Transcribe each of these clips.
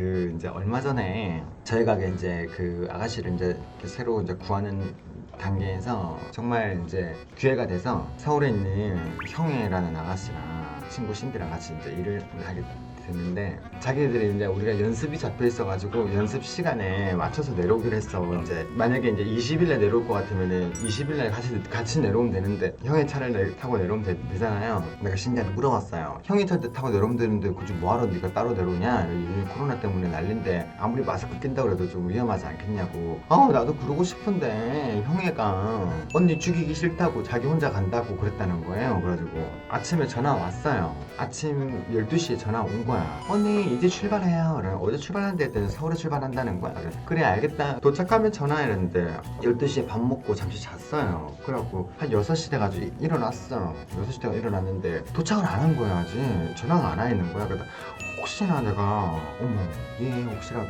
그 이제 얼마 전에 저희 가게 이제 그 아가씨를 이제 새로 이제 구하는 단계에서 정말 이제 기회가 돼서 서울에 있는 형애라는 아가씨랑 친구 신디랑 같이 이제 일을 하게 됐는데 자기들이 이제 우리가 연습이 잡혀 있어가지고 연습 시간에 맞춰서 내려오기로 했어. 이제 만약에 이제 20일에 내려올 것 같으면은 20일날 같이 같이 내려오면 되는데 형의 차를 내- 타고 내려오면 되, 되잖아요. 내가 신디한테 물어봤어요. 형의 차 타고 내려오면 되는데 굳이 뭐하러 네가 따로 내려오냐? 요즘 코로나 때문에 난린데 아무리 마스크 낀다 그래도 좀 위험하지 않겠냐고. 아 나도 그러고 싶은데 형애가 언니 죽이기 싫다고 자기 혼자 간다고 그랬다는 거예요. 그래가지고 아침에 전화 왔어요. 아침 12시에 전화 온거 야 언니 이제 출발해요. 그래 어제 출발한대 했더니 서울에 출발한다는 거야. 그래, 그래 알겠다. 도착하면 전화했는데 12시에 밥 먹고 잠시 잤어요. 그래갖고 한 6시 돼가지고 일어났어. 6시 돼가 일어났는데 도착을 안 한 거야 아직. 전화가 안 와 있는 거야. 그래서 혹시나 내가 어머 얘 혹시라도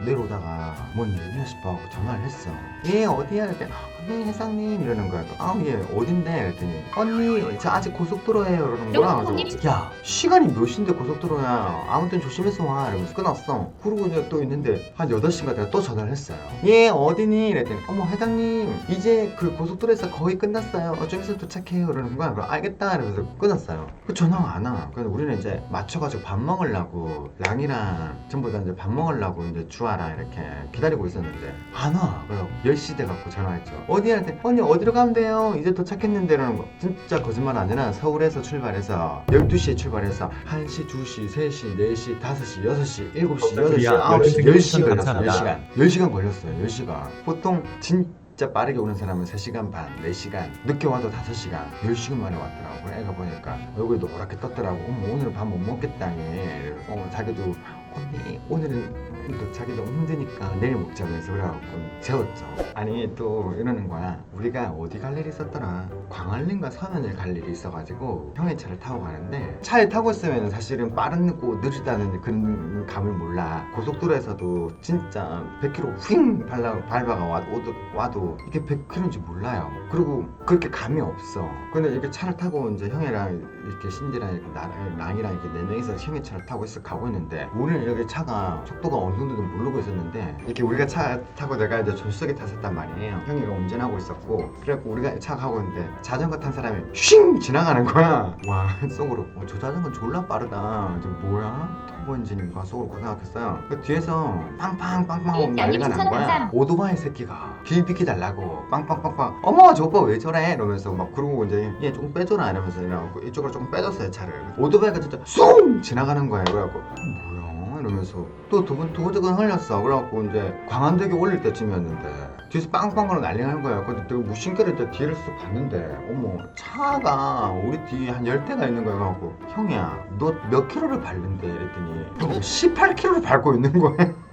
내려오다가 뭔 일이나 싶어 하고 전화를 했어. 얘 어디야? 그랬더니 네 회장님 이러는 거야. 아얘 어딘데? 그랬더니 언니 저 아직 고속도로에요. 이러는 거야 그래서 야 시간이 몇 시인데 고속도로야? 아무튼 조심해서 와. 이러면서 끊었어. 그러고 이제 또 있는데 한 8시인가 내가 또 전화를 했어요. 얘 어디니? 이랬더니 어머 회장님 이제 그 고속도로에서 거의 끝났어요. 어, 좀 있으면 도착해요. 이러는 거야. 그럼 알겠다. 이러면서 끊었어요. 그 전화가 안와. 그래서 우리는 이제 맞춰가지고 밥 먹으려고 랑이랑 전부 다 이제 밥 먹으려고 이제 주아랑 이렇게 기다리고 있었는데. 안 와. 그래서 10시 돼 갖고 전화했죠. 어디야 했더니 언니 어디로 가면 돼요? 이제 도착했는데 이러는 거. 진짜 거짓말 아니라 서울에서 출발해서 12시에 출발해서 1시 2시 3시 4시 5시 6시 7시 8시 야, 9시 열심히 10시 걸렸어요. 감사합니다. 10시간. 10시간 걸렸어요 10시간 보통 진 짜 빠르게 오는 사람은 3시간 반 4시간 늦게 와도 5시간 10시간 만에 왔더라고. 애가 보니까 얼굴이 노랗게 떴더라고. 어머 오늘 밥 못 먹겠다 얘 어, 자기도 언니 오늘은 또 자기 너무 힘드니까 내일 먹자고 해서 그래갖고 재웠죠. 아니 또 이러는 거야. 우리가 어디 갈 일이 있었더라. 광안리인가 서면을 갈 일이 있어가지고 형의 차를 타고 가는데 차를 타고 있으면 사실은 빠르고 느리다는 그런 감을 몰라. 고속도로에서도 진짜 100km 휙 밟아, 밟아가 와도, 와도 이게 100km인지 몰라요. 그리고 그렇게 감이 없어. 근데 이렇게 차를 타고 이제 형이랑 이렇게 신디랑 이렇게 나랑 랑이랑 이렇게 네 명이서 형의 차를 타고 있어 가고 있는데 우리는 이렇게 차가 속도가 어느 정도는 모르고 있었는데 이렇게 우리가 차 타고 내가 이제 조수석에 탔었단 말이에요. 형이가 운전하고 있었고 그래갖고 우리가 차 가고 있는데 자전거 탄 사람이 쉥 지나가는 거야. 와 속으로. 어, 저 자전거 졸라 빠르다. 저 뭐야? 터보 엔진인가? 속으로 그 생각했어요. 그 뒤에서 빵빵 빵빵 예, 난리가 난 거야. 오토바이 새끼가 길 비켜달라고 빵빵빵빵 어머 저 오빠 왜 저래? 이러면서 막 그러고 이제 얘 조금 빼줘라. 이러면서 이러고 이쪽으로 조금 빼줬어요 차를. 오토바이가 진짜 쑥 지나가는 거예요 그래갖고 어, 뭐야 이러면서 또 두근 두근두근 흘렸어. 그래갖고 이제 광안대교 올릴 때쯤이었는데 뒤에서 빵빵거려 난리 나는 거야. 근데 내가 무심결에 내 뒤를 쓱 봤는데 어머 차가 우리 뒤에 한 열대가 있는 거야. 그래갖고 형이야 너 몇 킬로를 밟는데? 이랬더니 형 18킬로를 밟고 있는 거야.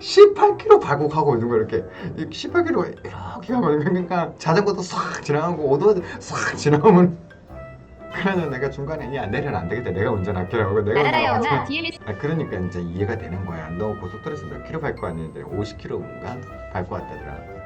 18km 밟고 가고 있는 거야 이렇게. 18km 이렇게 있는 그러니까 자전거도 싹 지나가고 오토바이도 싹 지나가면 그래서 내가 중간에 야 내려는 안 되겠다. 내가 운전할게라고 내가 나라라요. 운전하고 나 DLS 아, 그러니까 이제 이해가 되는 거야. 너 고속도로에서 몇 킬로 밟고 왔는데 50킬로인가? 밟고 왔다더라